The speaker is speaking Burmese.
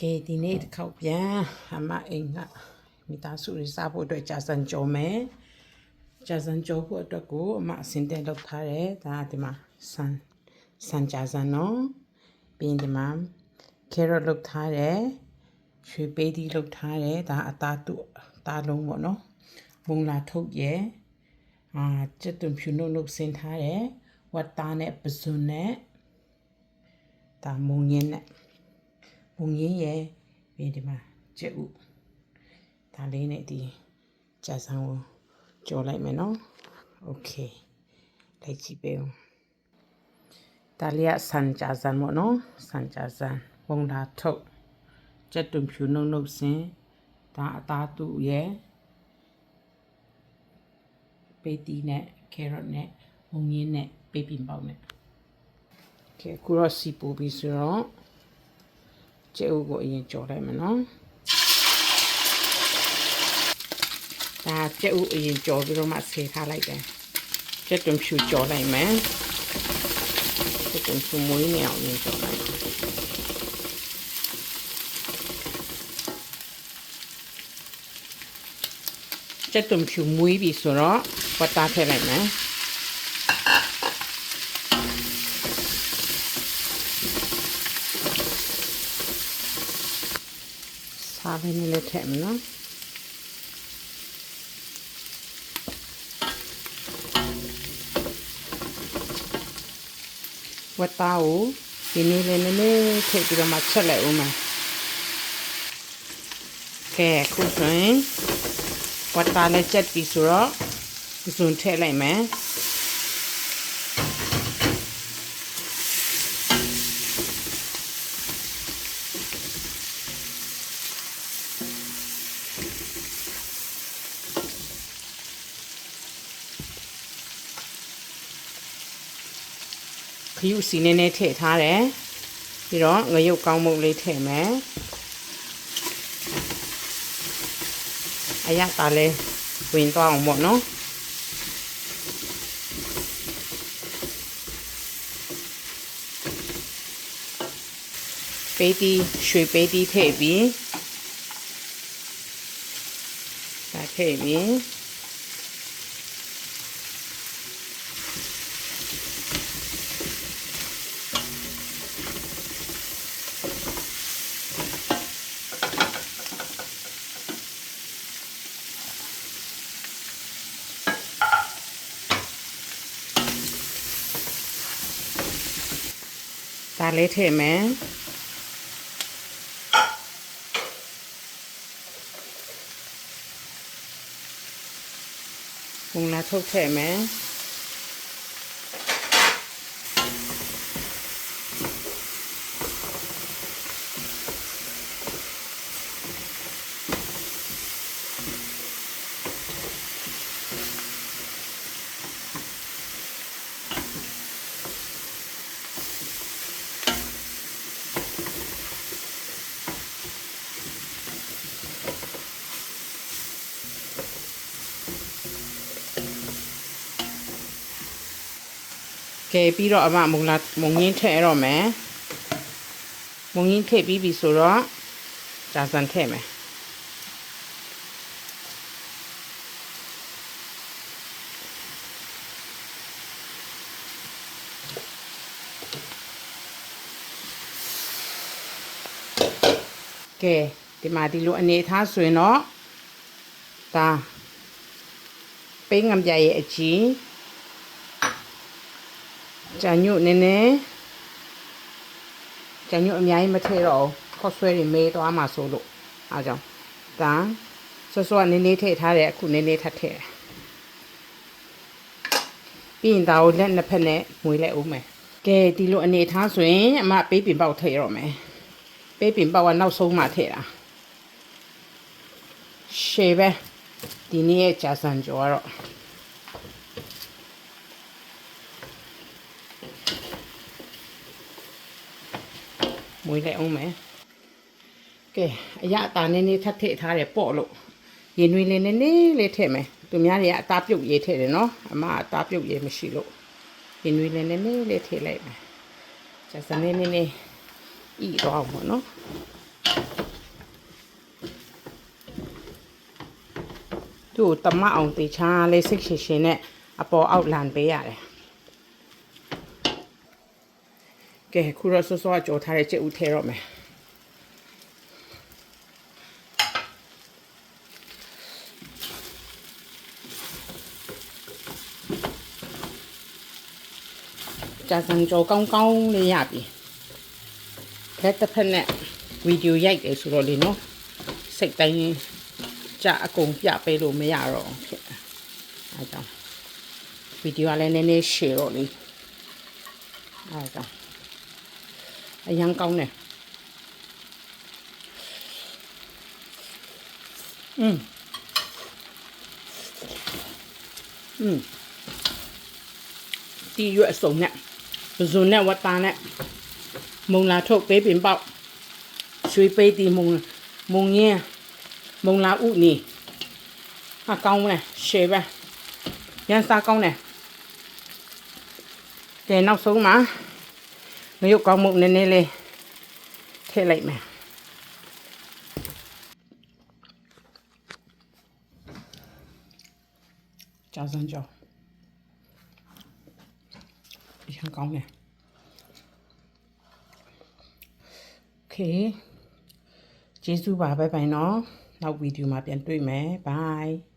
ကဲဒီနေ့တစ်ခေါက်ပြန်အမအိမ်ကမိသားစုတွေစားဖို့အတွက်ကြာစံကြော်မယ်ကြာစံကြော်ဖို့အတွက်ကိုအမအစင်တဲလုပ်ထားတယ်ဒါကဒီမှာဆန်ဆန်ကြာစံနော်ပြီးရင်ဒီမှာ carrot လုပ်ထားတယ်ရွှေပေးဒီလုပ်ထားတယ်ဒါအသားတုအသားလုံးပေါ့နော်မုံလာထုတ်ရယ်အာကျက်သွန်ဖြူနှုတ်နှုတ်ဆင်းထားတယ်ဝတ်သားနဲ့ပဇွန်နဲ့ဒါမုံရင်းနဲ့ ဘုံရင်းရဲ့ပြီးဒီမှာကျက်ဥဒါလေးနဲ့ဒီကြာဆန်းကိုကြော်လိုက်မယ်နော်โอเคလိုက်ကြည့်ပေးအောင်ဒါလေးကဆန်ကြာဆန်းပေါ့နော်ဆန်ကြာဆန်းဘုံလာထုတ်ကျက်တွန်ဖြူနှုတ်နှုတ်စင်ဒါအသားတူရဲ့ပေတီနဲ့ကက်ရော့နဲ့ဘုံရင်းနဲ့ပေးပင်ပေါက်နဲ့ကဲအခုတော့စီပူပြီးဆိုတော့ ကျဲဥကိုအရင်ကြော်လိုက်မယ်နော်ဒါကျဲဥအရင်ကြော်ပြီးတော့မှဆေးထားလိုက်တယ်ကျက်တွန်ဖြူကြော်လိုက်မယ်ကျက်တွန် ဖြူမွေးနေအောင်အရင်ကြော်လိုက်ကျက်တွန်ဖြူမွေးပြီဆိုတော့ပတ်သားထည့်လိုက်မယ်စားပဲနဲ့လည်းထည့်မယ်နော်ဝတ်သားကိုဒီနေ့လည်းနည်းနည်းထည့်ပြီးတော့မှချက်လိုက်ဦးမယ်ကဲခုဆိုရင်ဝတ်သားလည်းချက်ပြီးဆိုတော့ဇွန်ထည့်လိုက်မယ် ရုစီနည်းနည်းထည့်ထားတယ်ပြီးတော့ငရုတ်ကောင်းမုတ်လေးထည့်မယ်အရသာလဲဝင်သွားအောင်ပေါ့နော်ပေးတီရွှေပေးတီထည့်ပြီးဒါထည့်ပြီး ဒါလေးထည့်မယ်ဘုံလာထုတ်ထည့်မယ် ကဲပြီးတော့အမမုံလာမုံငင်းထည့်ရတော့မယ်မုံငင်းထည့်ပြီးပြီဆိုတော့ဂျာဆန်ထည့်မယ်ကဲဒီမှာဒီလိုအနေထားဆိုရင်တော့ဒါပိန်းငံပြရဲ့အကြီး ကြာညွတ်နည်းနည်းကြာညွတ်အများကြီးမထည့်တော့ဘူးခေါက်ဆွဲတွေမေးသွားမှာဆိုလို့အားကြောင့်ဒါဆွဆွနည်းနည်းထည့်ထားတယ်အခုနည်းနည်းထပ်ထည့်တယ်ပြီးရင်ဒါကိုလက်နှစ်ဖက်နဲ့ငွေလိုက်အောင်မယ်ကဲဒီလိုအနေထားဆိုရင်အမပေးပင်ပေါက်ထည့်ရတော့မယ်ပေးပင်ပေါက်ကနောက်ဆုံးမှထည့်တာရှေပဲဒီနေ့ရဲ့ကြာစံကြောကတော့ မွေးလိုက်အောင်မယ်ကဲအရအตาနည်းနည်းထပ်ထည့်ထားတယ်ပေါ့လို့ရေနွေးလေးနည်းနည်းလေးထည့်မယ်သူများတွေကအตาပြုတ်ရေထည့်တယ်နော်အမအตาပြုတ်ရေမရှိလို့ရေနွေးလေးနည်းနည်းလေးထည့်လိုက်မယ်ကျစနည်းနည်းလေးဤတော့အောင်ပေါ့နော်သူ့တမအောင်တေချာလေးစိတ်ရှင်ရှင်နဲ့အပေါ်အောက်လန်ပေးရတယ် ကဲခုတော့စောစောကြော်ထားတဲ့ကြက်ဥထဲတော့မယ်ကြာစံကြောကောင်းကောင်းလေးရပြီလက်တစ်ဖက်နဲ့ဗီဒီယိုရိုက်တယ်ဆိုတော့လေနော်စိတ်တိုင်းကြအကုန်ပြပေးလို့မရတော့ဘူးဖြစ်တယ်အဲဒါကြောင့်ဗီဒီယိုကလည်းနည်းနည်းရှည်တော့လေအဲဒါ anh nhân công nè. Ừ. Ừ. Đi dựa sống nè. Dù nè quá ta nè. Mông là thuộc bế biển bọc. Suy bế thì mông mông nghe. Mông là ụ nì. À công nè, xế bà. Nhân xa công nè. Để nấu sống mà? ví dụ có mụn nên nên lên. Thế lại mà cho dân cho đi hàng cong này ok bye.